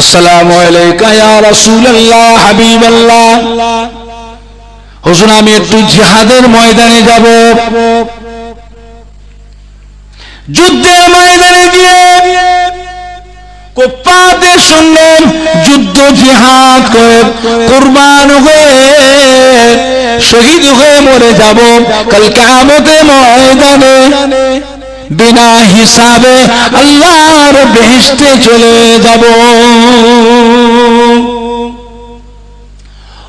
আসসালামু আলাইকা ইয়া রাসূলুল্লাহ, হাবিবাল্লাহ। হুজুর, আমি একটু জিহাদের ময়দানে যাব। যুদ্ধের ময়দানে গিয়ে কোপ্পাতে শুনলেন যুদ্ধ, জিহাদ করে কুরবান হয়ে শহীদ হয়ে মরে যাব। কাল কামতে ময়দানে বিনা হিসাবে আল্লাহর বেহেস্তে চলে যাব।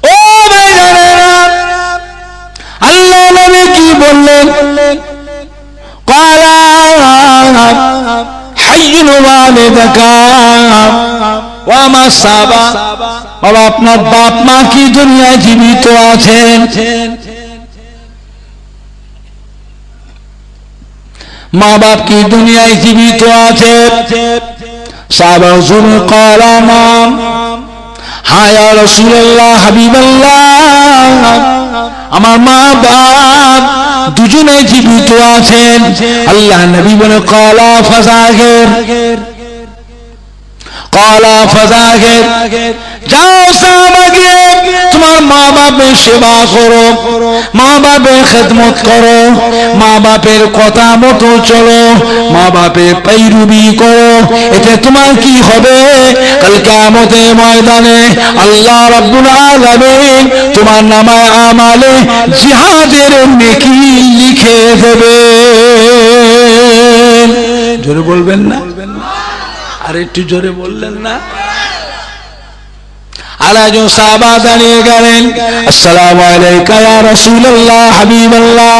ও আল্লাহ নবী কি বললেন? সাবা। বাবা, আপনার বাপ মা কি দুনিয়ায় জীবিত আছেন? মা বাপ কি দুনিয়ায় জীবিত আছে? সাবা হুজুর কলা নাম রসুল্লাহ হাবিবাল্লাহ, আমার মা বাপ দুজনে জীবিত আছেন। আল্লাহ নবী বলে, কলা ফাজাগের। কলা ফাজাগের। যাও তোমার মা বাপের সেবা করো মা বাপের খেদমত করো মা বাপের কথা মতো চলো মা বাপের করো। এতে তোমার কি হবে? কাল কিয়ামতের ময়দানে আল্লাহ তোমার নামায় আমালে জিহাদের নেকি লিখে দেবে জোরে বলবেন না? আর একটু জোরে বললেন না? আর একজন সাহাবা দাঁড়িয়ে গেলেন, আসসালামু আলাইকা ইয়া রাসূলুল্লাহ, হাবিবাল্লাহ।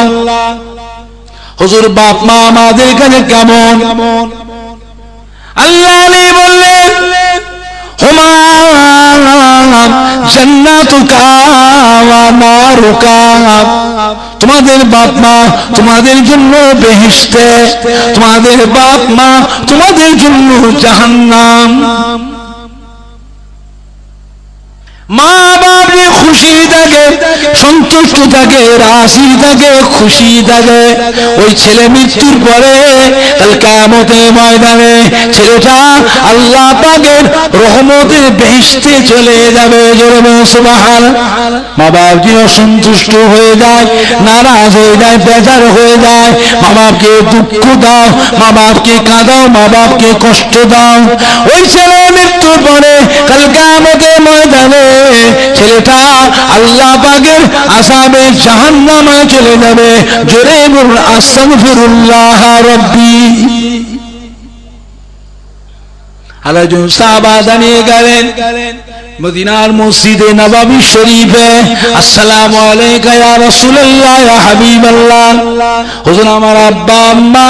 হুজুর, বাপ, মা, আমাদের কাছে কেমন? আল্লাহ আলী বললেন তোমাদের বাপ, মা তোমাদের জন্য বেহেশতে, তোমাদের বাপ, মা তোমাদের জন্য জাহান্নাম। মা খুশি থাকে, সন্তুষ্ট থাকে রাশি থাকে, খুশি থাকে। ওই ছেলে মৃত্যুর পরে কামতে ময়দানে ছেলেটা আল্লাহ পাকের রহমতে বেহেশতে চলে যাবে, জোরে সুবাহান মা বাপ যে অসন্তুষ্ট হয়ে যায়, নারাজ হয়ে যায়, বেজার হয়ে যায়? মা বাপকে দুঃখ দাও মা বাপকে কাঁদাও মা বাপকে কষ্ট দাও? ওই ছেলে মৃত্যুর পরে কাল কামতে ময়দানে ছেলেটা আল্লাহ পাকের আসামে জাহান্নামে চলে যাবে। জোরে বলুন, আস্তাগফিরুল্লাহ রব্বি। আরেকজন সাহাবা দাঁড়িয়ে গেলেন। মদিনার মসজিদে নবাবী শরীফে, আসসালামু আলাইকা হাবিবাল্লাহ। হুজুর, আমার আব্বা, আম্মা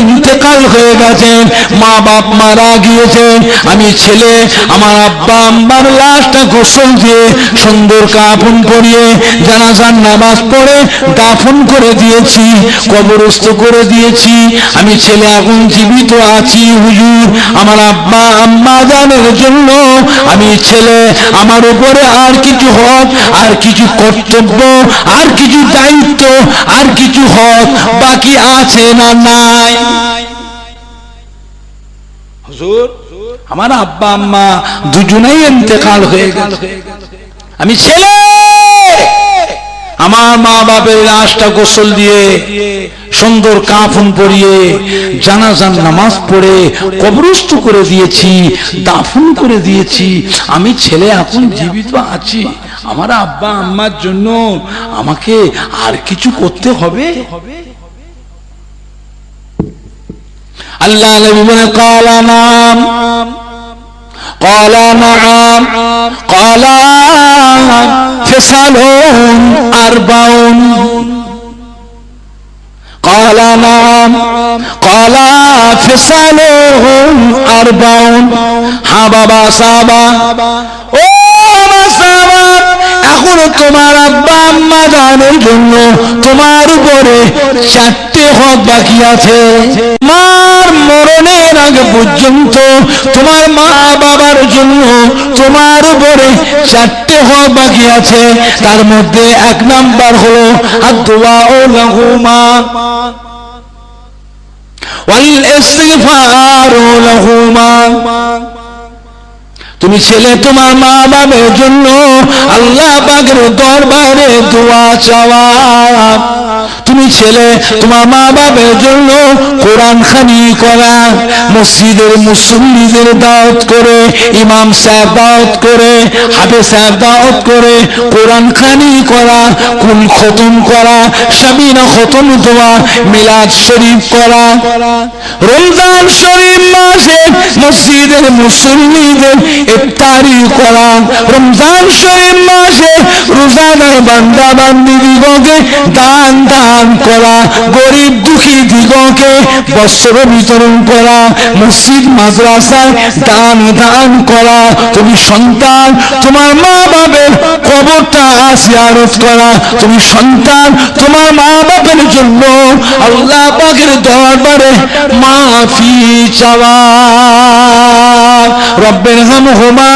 ইন্তেকাল হয়ে গেছেন মা বাপ মারা গিয়েছেন আমি ছেলে, আমার আব্বা, আম্মার লাশটা গোসল দিয়ে সুন্দর কাফন পরিয়ে জানাজার নামাজ পড়ে দাফন করে দিয়েছি, কবরস্থ করে দিয়েছি। আমি ছেলে এখন জীবিত আছি, হুজুর। আমার আব্বা, আম্মা জানের জন্য আমি ছেলে আমার উপরে আর কিছু হক আর কিছু কর্তব্য আর কিছু দায়িত্ব আর কিছু হক বাকি আছে না নাই? হুজুর আমার আব্বা আম্মা দুজনেই ইন্তেকাল হয়ে গেল আমি ছেলে! আমার মা বাপের লাশটা গোসল দিয়ে সুন্দর কাফন পরিয়ে জানাজান নামাজ পড়ে কবরস্ত করে দিয়েছি, দাফন করে দিয়েছি। আমি ছেলে এখন জীবিত আছি। আমার আব্বা আম্মার জন্য আমাকে আর কিছু করতে হবে? আল্লাহ নবী বলে কালা নাম, কলা নাম, কালা ফেসালুন আরবাউন। قال نعم قال فصل أربعون হ্যাঁ বাবা সাবা ও আমার সাবা এখন তোমার আব্বা আম্মা জানের জন্য তোমার উপরে চারটে হক বাকি আছে মার মরণের আগে পর্যন্ত তোমার মা বাবার জন্য তোমার উপরে চারটে হক বাকি আছে। তার মধ্যে এক নাম্বার হলো আদুয়া ও লাহুমা। ইস্তিগফার তুমি ছেলে তোমার মা বাবার জন্য আল্লাহ পাকের দরবারে দোয়া চাওয়া। তুমি ছেলে, তোমার মা বাবার জন্য কোরআন খানি করা, মসজিদের মুসল্লিদের দাওয়াত করে, ইমাম সাহেব দাওয়াত করে হাফে সাহেব দাওয়াত করে, কোরআন খানি করা, কুল খতম করা, সাবিনা খতম দোয়া, মিলাদ শরীফ করা। রমজান শরীফ মাসে মসজিদের মুসল্লিদের ইফতারি করা। রমজান শরীফ মাসে রোজাদার বান্দা বান্দি দিগকে দান দান করা, গরিব দুঃখী দিগকে বস্ত্র বিতরণ করা, মসজিদ, মাদ্রাসায় দান দান করা, তুমি সন্তান, তোমার মা বাবের কবরটা জিয়ারত করা, তুমি সন্তান, তোমার মা বাবার জন্য আল্লাহ পাকের দরবারে মাফি চাওয়া। রব্বের হাম হুমা,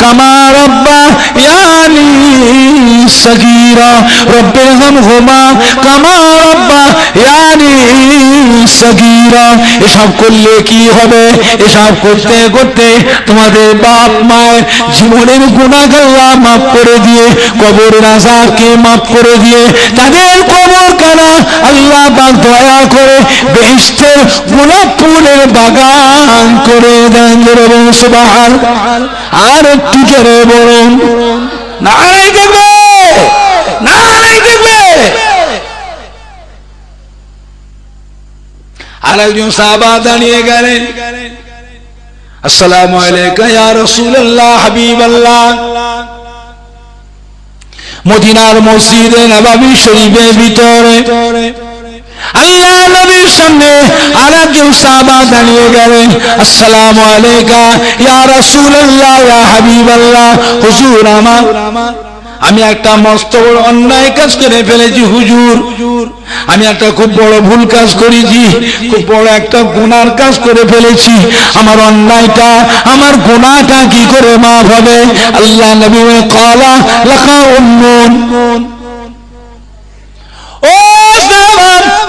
কামা রব্বা ইয়ানি হাম হুমা কামা রব্বা ইয়ানি সগীরা এসব করলে কি হবে? এসব করতে করতে তোমাদের বাপ মায়ের জীবনের গুণাগাল্লা মাফ করে দিয়ে, কবর রাজাকে মাফ করে দিয়ে, তাদের কবর কানা আল্লাহ পাক দয়া করে বেহেস্তের গোলাপ ফুলের বাগান করে দেন। সুবাহান আর একটু জোরে বলুন। নারাই আর একজন সাহাবা দাঁড়িয়ে গেলেন। আসসালামু আলাইকা ইয়া রাসূলুল্লাহ, হাবিবাল্লাহ। মদিনার মসজিদে নবাবী শরীফের ভিতরে আল্লাহ নবীর সামনে আর একজন সাহাবা দাঁড়িয়ে গেলেন। আসসালামু আলাইকা ইয়া রাসূলুল্লাহ, ইয়া হাবিবাল্লাহ। হুজুর আমার আমি একটা মস্ত বড় অন্যায় কাজ করে ফেলেছি, হুজুর। আমি একটা খুব বড় ভুল কাজ করেছি, খুব বড় একটা গুনার কাজ করে ফেলেছি। আমার অন্যায়টা, আমার গুনাহটা কি করে মাফ হবে? আল্লাহ নবী কলা লেখা উন্নয়ন ও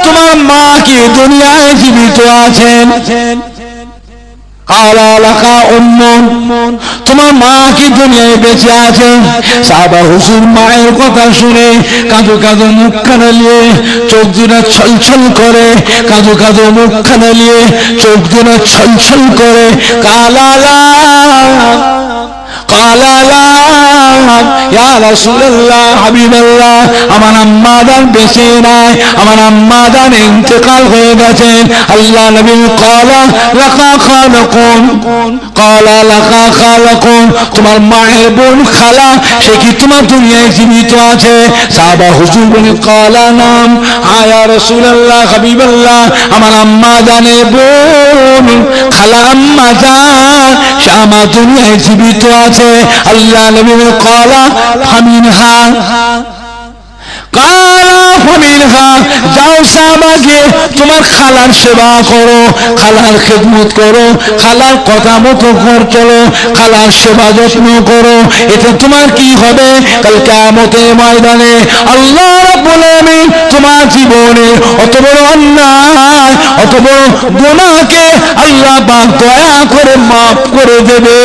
তোমার মা কি দুনিয়ায় জীবিত আছেন? কালা লাকা উম্মুন। তোমার মা কি দুনিয়ায় বেঁচে আছে? সাবার হুজুর মায়ের কথা শুনে কাঁদো কাঁদো মুখ খানালিয়ে চোখ দুটা ছলছল করে, কাঁদো কাঁদো মুখ খানালিয়ে চোখ দুটা ছলছল করে, কালালা। হাবিবাল্লাহ আমার দান আমার হয়ে আল্লাহ কালা কালা তোমার মায়ের বোন খালা, সে কি তোমার দুনিয়ায় জীবিত আছে? সাহাবা হুজুর বলে, কালা, নাম। আয়া রাসূলুল্লাহ হাবিবাল্লাহ আমার আম্মা জানের বোন, খালা আম্মা জান সে আমার দুনিয়ায় জীবিত আছে। আল্লাহ নবী বলে কালা কালা ফামিনহা। যাও তোমার খালার সেবা করো, খালার খেদমত করো, খালার কথা মতো ঘর চলো, খালার সেবা যত্ন করো, এতে তোমার কি হবে? কাল কেমতে ময়দানে আল্লাহ রাব্বুল আলামিন তোমার জীবনে অত বড় অন্যায়, অত বড় গুনাহকে আল্লাহ দয়া করে মাফ করে দেবে।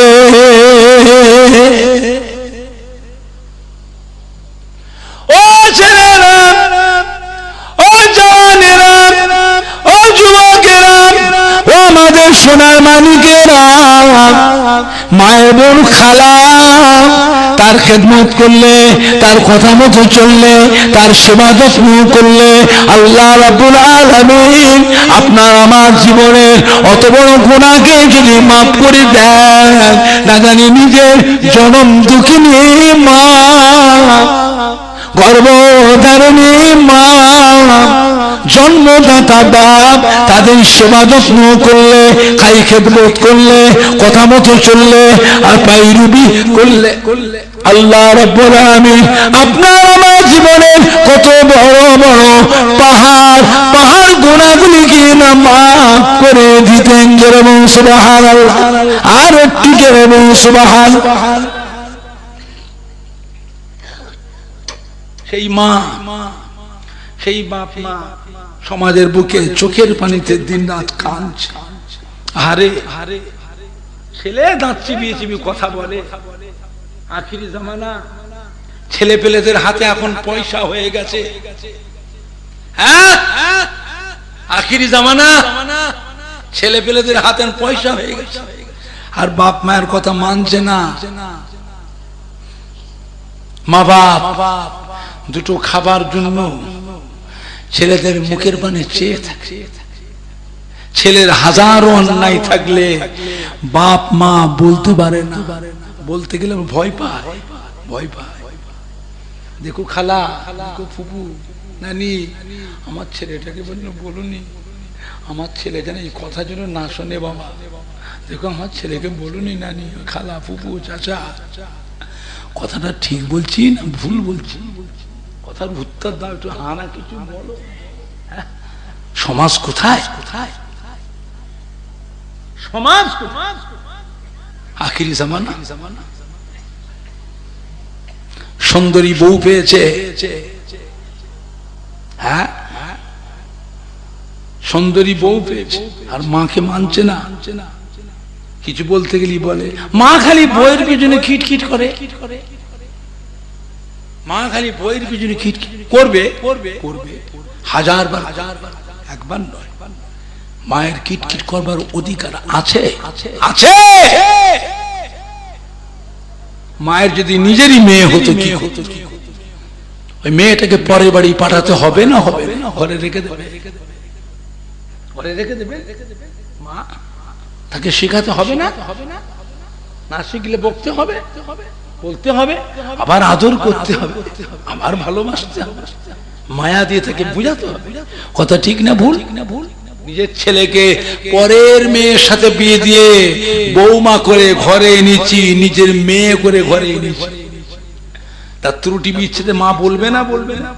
খালা, তার খেদমত করলে, তার কথা মতো চললে, তার সেবা যত্ন করলে আল্লাহ রাব্বুল আলামিন আপনার আমার জীবনের অত বড় গুণাকে যদি মাফ করে দেন, না জানি নিজের জনম দুঃখিনী মা, গর্ভধারণী মা জন্মদাতা বাপ, তাদের সেবা যত্ন করলে, খাই খেদমত করলে, কথা মতো চললে, আর পাইরুবি করলে। আল্লাহ রব্বুল আলামিন আপনার আমার জীবনের কত বড় বড় পাহাড় পাহাড় গুণাগুলিকে না মাফ করে দিতেন যেরকম সুবাহান আর একটু যেরকম সুবাহান সেই মা সেই বাপ মা সমাজের বুকে, চোখের পানিতে দিন রাত কাঁদছে হারে হারে ছেলে দাঁত চিবিয়ে চিবিয়ে কথা বলে। আখিরি জামানা। ছেলে পেলেদের হাতে এখন পয়সা হয়ে গেছে। হ্যাঁ আখিরি জামানা। ছেলে পেলেদের হাতে পয়সা হয়ে গেছে। আর বাপ মায়ের কথা মানছে না। মা বাপ, দুটো খাবার জন্য ছেলেদের মুখের পানে চেয়ে থাকে। ছেলের হাজারো অন্যায় থাকলে বাপ, মা বলতে পারে না। বলতে গেলে ভয় পায় ভয় পায় দেখো খালা ফুপু, নানি, আমার ছেলেটাকে বলল, বলুনি, আমার ছেলে যেন এই কথা যেন না শোনে বাবা। দেখো আমার ছেলেকে বলুনি, নানি, খালা, ফুপু, চাচা, কথাটা ঠিক বলছি না ভুল বলছি? কথার দাও, একটু হানা কিছু বলো। হ্যাঁ? সমাজ কোথায়? কোথায়? সমাজ আখিরি জামানা। সুন্দরী বউ পেয়েছে। হ্যাঁ? সুন্দরী বউ পেয়েছে। আর মাকে মানছে না। কিছু বলতে গেলি বলে, মা খালি বইয়ের পিছনে খিটখিট করে। মা খালি বইয়ের পিছনে করবে? করবে? করবে। হাজার বার হাজার বার একবার নয়। মায়ের কিটকিট করবার অধিকার আছে? আছে। মায়ের যদি নিজেরই মেয়ে হতো কি হতো কি হতো? ওই মেয়েটাকে পরের বাড়ি পাঠাতে হবে না হবে? না ঘরে রেখে দেবে? ঘরে রেখে দেবে। মা তাকে শেখাতে হবে না? হবে না? না শিখলে বকতে হবে। বলতে হবে, আবার আদর করতে হবে। আবার ভালোবাসতে হবে। মায়া দিয়ে তাকে বুঝাতে হবে। কথা ঠিক না ভুল না ভুল? নিজের ছেলেকে পরের মেয়ের সাথে বিয়ে দিয়ে বৌমা করে ঘরে এনেছি, নিজের মেয়ে করে ঘরে এনেছি। তার ত্রুটি বিচ্ছেদে মা বলবে না? বলবে না?